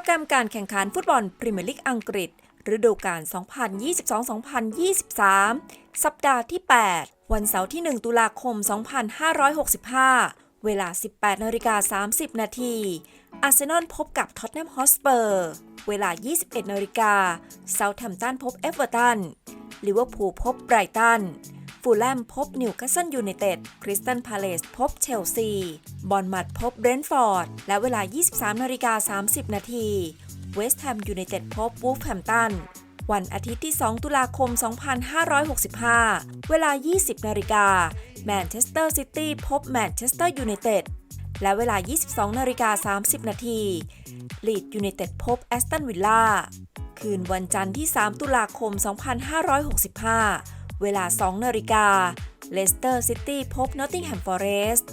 รแกรมการแข่งขันฟุตบอลพรีเมียร์ลีกอังกฤษ ฤดูกาล 2022-2023 สัปดาห์ที่ 8 วันเสาร์ที่ 1 ตุลาคม 2565 เวลา 18นาฬิกา30 นาทีอาร์เซนอลพบกับท็อตแนมฮอสเปอร์ เวลา 21นาฬิกาเซาท์แฮมป์ตันพบเอเวอร์ตัน ลิเวอร์พูลพบไบรตัน ฟูลแลมพบนิวคาสเซิลยูไนเต็ด คริสตันพาเลสพบเชลซี บอลมัดพบเบรนท์ฟอร์ด และเวลา 23นาฬิกา30 นาทีเวสต์แฮมยูไนเต็ดพบวูฟแฮมตันวันอาทิตย์ที่ 2 ตุลาคม 2565 เวลา 20 นาฬิกา แมนเชสเตอร์ซิตี้พบแมนเชสเตอร์ยูไนเต็ด และเวลา 22 นาฬิกา 30 นาทีลีดยูไนเต็ดพบแอสตันวิลล่า คืนวันจันทร์ที่ 3 ตุลาคม 2565 เวลา 2 นาฬิกาเลสเตอร์ซิตี้พบนอตติงแฮมฟอเรสต์